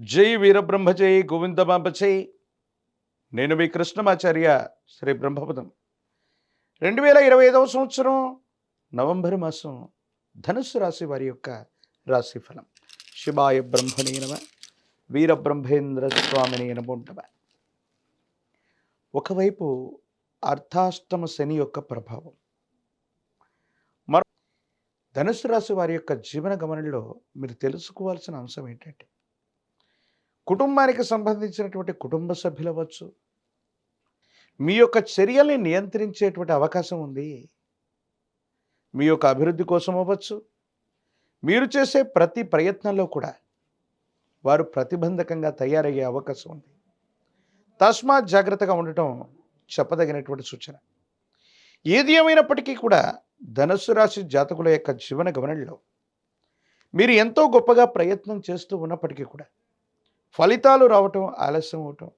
జై వీరబ్రహ్మ జై గోవిందమాంబ జై నేను మీ కృష్ణమాచార్య శ్రీ బ్రహ్మపదం. రెండు వేల ఇరవై ఐదవ సంవత్సరం నవంబర్ మాసం ధనుస్సు రాశి వారి యొక్క రాశిఫలం. శివాయ బ్రహ్మణే నమ వీరబ్రహ్మేంద్ర స్వామిని నమోంటమ ఒకవైపు అర్థాష్టమ శని యొక్క ప్రభావం. మరో ధనుసు రాశి వారి యొక్క జీవన గమనంలో మీరు తెలుసుకోవాల్సిన అంశం ఏంటంటే కుటుంబానికి సంబంధించినటువంటి కుటుంబ సభ్యులు అవ్వచ్చు. మీ యొక్క చర్యల్ని నియంత్రించేటువంటి అవకాశం ఉంది. మీ యొక్క అభివృద్ధి కోసం అవ్వచ్చు. మీరు చేసే ప్రతి ప్రయత్నంలో కూడా వారు ప్రతిబంధకంగా తయారయ్యే అవకాశం ఉంది. తస్మాత్ జాగ్రత్తగా ఉండటం చెప్పదగినటువంటి సూచన. ఏది ఏమైనప్పటికీ కూడా ధనుసు రాశి జాతకుల యొక్క జీవన గమనంలో మీరు ఎంతో గొప్పగా ప్రయత్నం చేస్తూ ఉన్నప్పటికీ కూడా ఫలితాలు రావటం ఆలస్యం అవటం